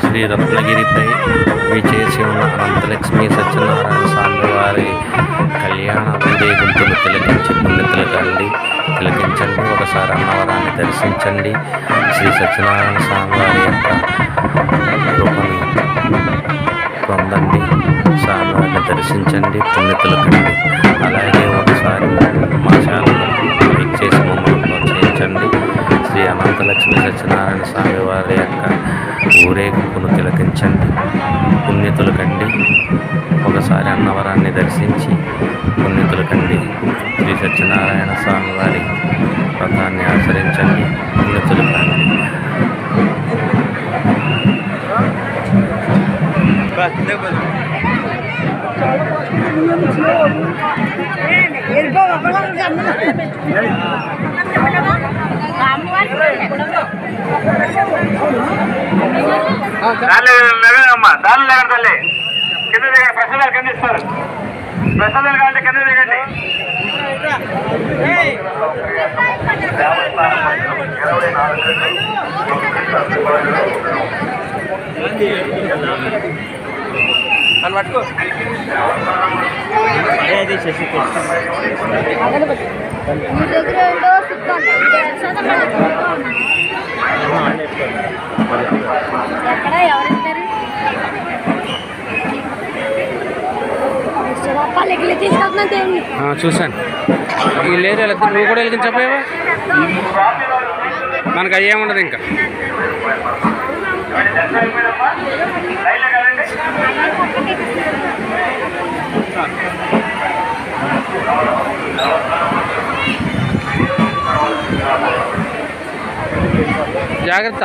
శ్రీ రత్నగిరిపై విచేసి ఉన్న అనంతలక్ష్మి సత్యనారాయణ స్వామి వారి కళ్యాణ ఊరేగింపును తిలకించి పుణ్యతిలకండి తిలకించండి. ఒకసారి అన్నవరాన్ని దర్శించండి. శ్రీ సత్యనారాయణ స్వామి వారి యొక్క కృపను పొందండి. స్వామివారిని దర్శించండి. పుణ్యతిలకండి అలాగే ఒకసారి మా ఛానల్ చేసి మమ్మల్ని ప్రోత్సహించండి. శ్రీ అనంతలక్ష్మి సత్యనారాయణ స్వామి వారి యొక్క ఊరేగింపును తిలకించండి పుణ్యతులకండి ఒకసారి అన్నవరాన్ని దర్శించి పుణ్యతులకండి శ్రీ సత్యనారాయణ స్వామి వారి వ్రతాన్ని ఆచరించండి పుణ్యతులకండి దానిలో లేదమ్మా దానిలో లేకండి తల్లి. కింద దిగండి ప్రశ్నలు కింద ఇస్తారు. ప్రశ్నలు కావాలంటే కింద దిగండి. పట్టుకో. అదే అదే శశి మీ దగ్గర అక్కడ ఎవరిస్తారు చూశాను. లేదు నువ్వు కూడా వెలిగించపోయావా మనకు అయ్యేముండదు ఇంకా. జాగ్రత్త.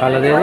ভালো দিয়ে